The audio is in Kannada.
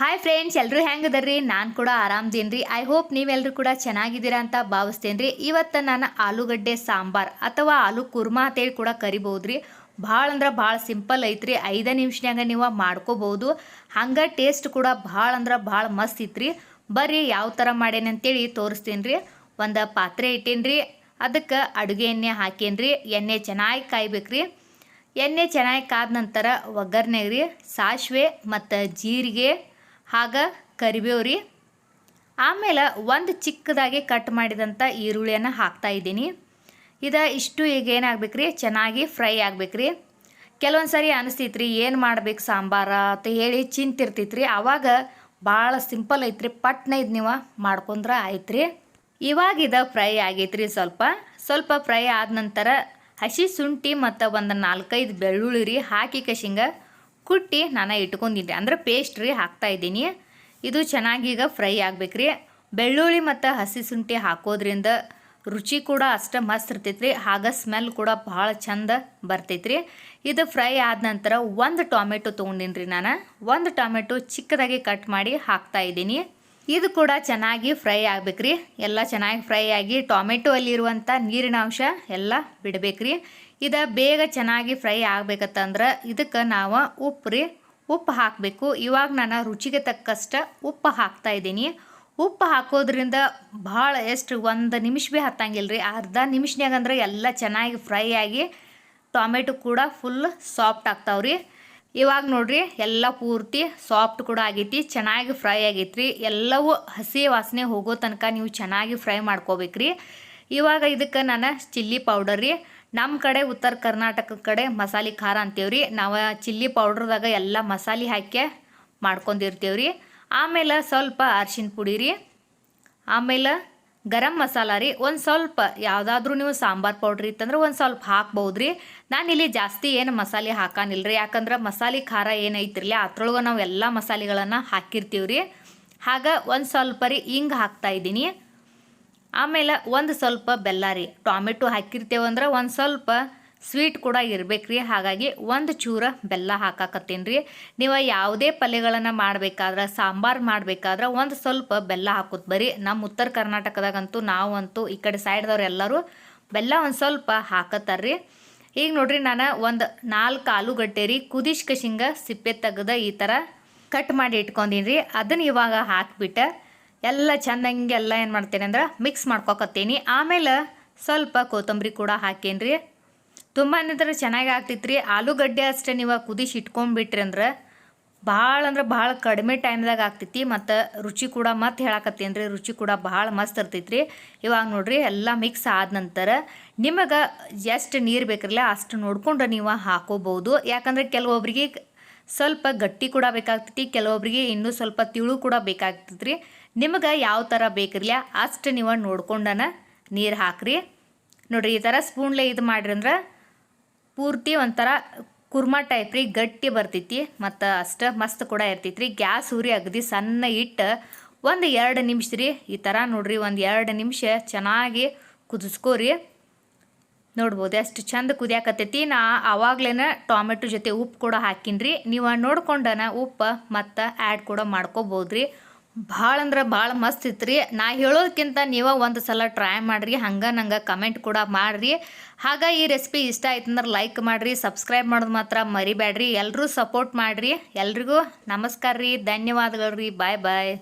ಹಾಯ್ ಫ್ರೆಂಡ್ಸ್ ಎಲ್ಲರೂ ಹೆಂಗದರ್ರಿ? ನಾನು ಕೂಡ ಆರಾಮದೇನಿ ರೀ ಐ ಹೋಪ್ ನೀವೆಲ್ಲರೂ ಕೂಡ ಚೆನ್ನಾಗಿದ್ದೀರಾ ಅಂತ ಭಾವಿಸ್ತೇನೆ ರೀ ಇವತ್ತು ನಾನು ಆಲೂಗಡ್ಡೆ ಸಾಂಬಾರ್ ಅಥವಾ ಆಲೂ ಕುರ್ಮಾ ಅಂತೇಳಿ ಕೂಡ ಕರಿಬೋದು ರೀ ಭಾಳ ಅಂದ್ರೆ ಭಾಳ ಸಿಂಪಲ್ ಐತ್ರಿ. ಐದು ನಿಮಿಷನ್ಯಾಗ ನೀವು ಮಾಡ್ಕೋಬೋದು ಹಂಗೆ ಟೇಸ್ಟ್ ಕೂಡ ಭಾಳ ಅಂದ್ರೆ ಭಾಳ ಮಸ್ತ್ ಇತ್ರಿ ಬರ್ರಿ, ಯಾವ ಥರ ಮಾಡೇನಿ ಅಂತೇಳಿ ತೋರಿಸ್ತೀನಿ ರೀ ಒಂದು ಪಾತ್ರೆ ಇಟ್ಟೇನಿ ರೀ ಅದಕ್ಕೆ ಅಡುಗೆ ಎಣ್ಣೆ ಹಾಕೇನಿ ರೀ ಎಣ್ಣೆ ಚೆನ್ನಾಗಿ ಕಾಯ್ಬೇಕ್ರಿ. ಎಣ್ಣೆ ಚೆನ್ನಾಗಿ ಕಾದ ನಂತರ ಒಗ್ಗರಣೆಗೆ ರೀ ಸಾಸಿವೆ ಮತ್ತು ಜೀರಿಗೆ. ಹಾಗ ಕರಿಬೇವು ರೀ ಆಮೇಲೆ ಒಂದು ಚಿಕ್ಕದಾಗಿ ಕಟ್ ಮಾಡಿದಂಥ ಈರುಳ್ಳಿಯನ್ನು ಹಾಕ್ತಾ ಇದ್ದೀನಿ. ಇದು ಇಷ್ಟು ಈಗ ಏನಾಗ್ಬೇಕು ರೀ ಚೆನ್ನಾಗಿ ಫ್ರೈ ಆಗ್ಬೇಕು ರೀ ಕೆಲವೊಂದು ಸರಿ ಅನಿಸ್ತೈತ್ರಿ ಏನು ಮಾಡ್ಬೇಕು ಸಾಂಬಾರ ಅಂತ ಹೇಳಿ ಚಿಂತಿರ್ತೈತ್ರಿ. ಆವಾಗ ಭಾಳ ಸಿಂಪಲ್ ಐತ್ರಿ, ಪಟ್ನ ಇದು ನೀವು ಮಾಡ್ಕೊಂಡ್ರೆ ಆಯ್ತು ರೀ ಇವಾಗ ಇದು ಫ್ರೈ ಆಗೈತ್ರಿ ಸ್ವಲ್ಪ. ಸ್ವಲ್ಪ ಫ್ರೈ ಆದ ನಂತರ ಹಸಿ ಶುಂಠಿ ಮತ್ತು ಒಂದು ನಾಲ್ಕೈದು ಬೆಳ್ಳುಳ್ಳಿ ರೀ ಹಾಕಿ ಕಶಿಂಗ ಕುಟ್ಟಿ ನಾನು ಇಟ್ಕೊಂಡಿದ್ದೆ. ಅಂದ್ರೆ ಪೇಸ್ಟ್ ರೀ ಹಾಕ್ತಾ ಇದ್ದೀನಿ. ಇದು ಚೆನ್ನಾಗಿ ಈಗ ಫ್ರೈ ರೀ ಬೆಳ್ಳುಳ್ಳಿ ಮತ್ತು ಹಸಿ ಶುಂಠಿ ಹಾಕೋದ್ರಿಂದ ರುಚಿ ಕೂಡ ಅಷ್ಟೇ ಮಸ್ತ್ ಇರ್ತೈತ್ರಿ. ಆಗ ಸ್ಮೆಲ್ ಕೂಡ ಭಾಳ ಚಂದ ಬರ್ತೈತ್ರಿ. ಇದು ಫ್ರೈ ಆದ ನಂತರ ಒಂದು ಟೊಮೆಟೊ ತೊಗೊಂಡಿನಿ ರೀ ನಾನು. ಒಂದು ಟೊಮೆಟೊ ಚಿಕ್ಕದಾಗಿ ಕಟ್ ಮಾಡಿ ಹಾಕ್ತಾ ಇದ್ದೀನಿ. ಇದು ಕೂಡ ಚೆನ್ನಾಗಿ ಫ್ರೈ ಆಗ್ಬೇಕ್ರಿ. ಎಲ್ಲ ಚೆನ್ನಾಗಿ ಫ್ರೈ ಆಗಿ ಟೊಮೆಟೊ ಅಲ್ಲಿರುವಂಥ ನೀರಿನ ಅಂಶ ಎಲ್ಲ ಬಿಡಬೇಕ್ರಿ. ಇದು ಬೇಗ ಚೆನ್ನಾಗಿ ಫ್ರೈ ಆಗ್ಬೇಕತ್ತಂದ್ರೆ ಇದಕ್ಕೆ ನಾವು ಉಪ್ಪು ರೀ ಉಪ್ಪು ಹಾಕಬೇಕು. ಇವಾಗ ನಾನು ರುಚಿಗೆ ತಕ್ಕಷ್ಟು ಉಪ್ಪು ಹಾಕ್ತಾ ಇದ್ದೀನಿ. ಉಪ್ಪು ಹಾಕೋದ್ರಿಂದ ಭಾಳ ಎಷ್ಟು ಒಂದು ನಿಮಿಷ ಭೀ ಹತ್ತಂಗಿಲ್ಲ ಅರ್ಧ ನಿಮಿಷನಾಗಂದ್ರೆ ಎಲ್ಲ ಚೆನ್ನಾಗಿ ಫ್ರೈ ಆಗಿ ಟೊಮೆಟೊ ಕೂಡ ಫುಲ್ ಸಾಫ್ಟ್ ಆಗ್ತಾವ್ರಿ. ಇವಾಗ ನೋಡ್ರಿ ಎಲ್ಲ ಪೂರ್ತಿ ಸಾಫ್ಟ್ ಕೂಡ ಆಗೈತಿ, ಚೆನ್ನಾಗಿ ಫ್ರೈ ಆಗೈತ್ರಿ. ಎಲ್ಲವೂ ಹಸಿ ವಾಸನೆ ಹೋಗೋ ತನಕ ನೀವು ಚೆನ್ನಾಗಿ ಫ್ರೈ ಮಾಡ್ಕೋಬೇಕ್ರಿ. ಇವಾಗ ಇದಕ್ಕೆ ನಾನು ಚಿಲ್ಲಿ ಪೌಡರ್ ರೀ. ನಮ್ಮ ಕಡೆ ಉತ್ತರ ಕರ್ನಾಟಕ ಕಡೆ ಮಸಾಲೆ ಖಾರ ಅಂತೀವ್ರಿ. ನಾವು ಚಿಲ್ಲಿ ಪೌಡ್ರದಾಗ ಎಲ್ಲ ಮಸಾಲೆ ಹಾಕಿ ಮಾಡ್ಕೊಂಡಿರ್ತೀವ್ರಿ. ಆಮೇಲೆ ಸ್ವಲ್ಪ ಅರ್ಶಿನ ಪುಡಿ ರೀ. ಆಮೇಲೆ ಗರಂ ಮಸಾಲ ರೀ, ಒಂದು ಸ್ವಲ್ಪ ಯಾವುದಾದ್ರೂ ನೀವು ಸಾಂಬಾರು ಪೌಡ್ರ್ ಇತ್ತಂದ್ರೆ ಒಂದು ಸ್ವಲ್ಪ ಹಾಕ್ಬೋದು ರೀ ನಾನಿಲ್ಲಿ ಜಾಸ್ತಿ ಏನು ಮಸಾಲೆ ಹಾಕಾನಿಲ್ಲ ರೀ ಯಾಕಂದ್ರೆ ಮಸಾಲೆ ಖಾರ ಏನೈತಿರಲಿ ಅದ್ರೊಳಗೆ ನಾವು ಎಲ್ಲ ಮಸಾಲೆಗಳನ್ನು ಹಾಕಿರ್ತೀವಿ ರೀ ಹಾಗ ಒಂದು ಸ್ವಲ್ಪ ರೀ ಹಿಂಗೆ ಹಾಕ್ತಾ ಇದ್ದೀನಿ. ಆಮೇಲೆ ಒಂದು ಸ್ವಲ್ಪ ಬೆಲ್ಲ ರೀ, ಟೊಮೆಟೊ ಹಾಕಿರ್ತೇವಂದ್ರೆ ಒಂದು ಸ್ವಲ್ಪ ಸ್ವೀಟ್ ಕೂಡ ಇರ್ಬೇಕ್ರಿ. ಹಾಗಾಗಿ ಒಂದು ಚೂರ ಬೆಲ್ಲ ಹಾಕಾಕತ್ತೀನಿ ರೀ ನೀವು ಯಾವುದೇ ಪಲ್ಯಗಳನ್ನು ಮಾಡಬೇಕಾದ್ರೆ, ಸಾಂಬಾರು ಮಾಡಬೇಕಾದ್ರೆ ಒಂದು ಸ್ವಲ್ಪ ಬೆಲ್ಲ ಹಾಕೋದು ಬರೀ. ನಮ್ಮ ಉತ್ತರ ಕರ್ನಾಟಕದಾಗಂತೂ ನಾವಂತೂ ಈ ಕಡೆ ಸೈಡ್ದವ್ರು ಎಲ್ಲರೂ ಬೆಲ್ಲ ಒಂದು ಸ್ವಲ್ಪ ಹಾಕತ್ತಾರ್ರಿ. ಈಗ ನೋಡ್ರಿ ನಾನು ಒಂದು ನಾಲ್ಕು ಆಲೂಗಡ್ಡೆ ರೀ ಕುದಿಶ್ಕಶಿಂಗ ಸಿಪ್ಪೆ ತೆಗೆದ ಈ ಥರ ಕಟ್ ಮಾಡಿ ಇಟ್ಕೊಂಡೀನಿ ರೀ ಅದನ್ನು ಇವಾಗ ಹಾಕಿಬಿಟ್ಟು ಎಲ್ಲ ಚೆಂದಂಗೆ ಎಲ್ಲ ಏನು ಮಾಡ್ತೇನೆ ಅಂದ್ರೆ ಮಿಕ್ಸ್ ಮಾಡ್ಕೊಕತ್ತೀನಿ. ಆಮೇಲೆ ಸ್ವಲ್ಪ ಕೊತ್ತಂಬರಿ ಕೂಡ ಹಾಕೇನಿ ರೀ ತುಂಬ ಅಂದ್ರೆ ಚೆನ್ನಾಗಿ ರೀ ಆಲೂಗಡ್ಡೆ ಅಷ್ಟೇ ನೀವು ಕುದಿಸಿ ಇಟ್ಕೊಂಡ್ಬಿಟ್ರಿ ಅಂದ್ರೆ ಭಾಳ ಅಂದ್ರೆ ಭಾಳ ಕಡಿಮೆ ಟೈಮ್ದಾಗ ಆಗ್ತೈತಿ ಮತ್ತು ರುಚಿ ಕೂಡ ಮತ್ತೆ ಹೇಳಕತ್ತಿ ರೀ ರುಚಿ ಕೂಡ ಭಾಳ ಮಸ್ತ್ ಇರ್ತೈತ್ರಿ. ಇವಾಗ ನೋಡ್ರಿ ಎಲ್ಲ ಮಿಕ್ಸ್ ಆದ ನಂತರ ನಿಮಗೆ ಎಷ್ಟು ನೀರು ಬೇಕಿರಲ್ಲ ಅಷ್ಟು ನೋಡ್ಕೊಂಡು ನೀವು ಹಾಕೋಬೋದು. ಯಾಕಂದರೆ ಕೆಲವೊಬ್ರಿಗೆ ಸ್ವಲ್ಪ ಗಟ್ಟಿ ಕೂಡ ಬೇಕಾಗ್ತೈತಿ ಕೆಲವೊಬ್ರಿಗೆ ಇನ್ನೂ ಸ್ವಲ್ಪ ತಿಳು ಕೂಡ ಬೇಕಾಗ್ತೈತಿ ರೀ ನಿಮಗೆ ಯಾವ ಥರ ಬೇಕಿರಲ್ಲ ಅಷ್ಟು ನೀವು ನೋಡ್ಕೊಂಡನ ನೀರು ಹಾಕ್ರಿ. ನೋಡಿರಿ ಈ ಥರ ಸ್ಪೂನ್ಲೆ ಇದು ಮಾಡ್ರಿ ಅಂದ್ರೆ ಪೂರ್ತಿ ಒಂಥರ ಕುರ್ಮಾ ಟೈಪ್ ರೀ, ಗಟ್ಟಿ ಬರ್ತೈತಿ ಮತ್ತು ಅಷ್ಟು ಮಸ್ತ್ ಕೂಡ ಇರ್ತೈತಿ ರೀ ಗ್ಯಾಸ್ ಉರಿ ಅಗದಿ ಸಣ್ಣ ಇಟ್ಟು ಒಂದು ಎರಡು ನಿಮಿಷ ರೀ. ಈ ಥರ ನೋಡ್ರಿ, ಒಂದು ಎರಡು ನಿಮಿಷ ಚೆನ್ನಾಗಿ ಕುದಿಸ್ಕೋರಿ. ನೋಡ್ಬೋದು ಅಷ್ಟು ಚಂದ ಕುದಿಯಾಕತ್ತೈತಿ. ನಾ ಆವಾಗ್ಲೇನ ಟೊಮೆಟೊ ಜೊತೆ ಉಪ್ಪು ಕೂಡ ಹಾಕಿನ್ರಿ. ನೀವು ನೋಡ್ಕೊಂಡನ ಉಪ್ಪು ಮತ್ತು ಆ್ಯಡ್ ಕೂಡ ಮಾಡ್ಕೋಬೋದ್ರಿ. ಭಾಳ ಅಂದ್ರೆ ಭಾಳ ಮಸ್ತ್ ಇತ್ತು ನಾ ಹೇಳೋದಕ್ಕಿಂತ ನೀವು ಒಂದು ಸಲ ಟ್ರೈ ಮಾಡಿರಿ, ಹಂಗೆ ನಂಗೆ ಕಮೆಂಟ್ ಕೂಡ ಮಾಡಿರಿ. ಹಾಗೆ ಈ ರೆಸಿಪಿ ಇಷ್ಟ ಆಯ್ತು ಅಂದ್ರೆ ಲೈಕ್ ಮಾಡಿರಿ ಸಬ್ಸ್ಕ್ರೈಬ್ ಮಾಡೋದು ಮಾತ್ರ ಮರಿಬೇಡ್ರಿ ಎಲ್ಲರೂ ಸಪೋರ್ಟ್ ಮಾಡಿರಿ. ಎಲ್ರಿಗೂ ನಮಸ್ಕಾರ ರೀ ಧನ್ಯವಾದಗಳು ರೀ ಬಾಯ್ ಬಾಯ್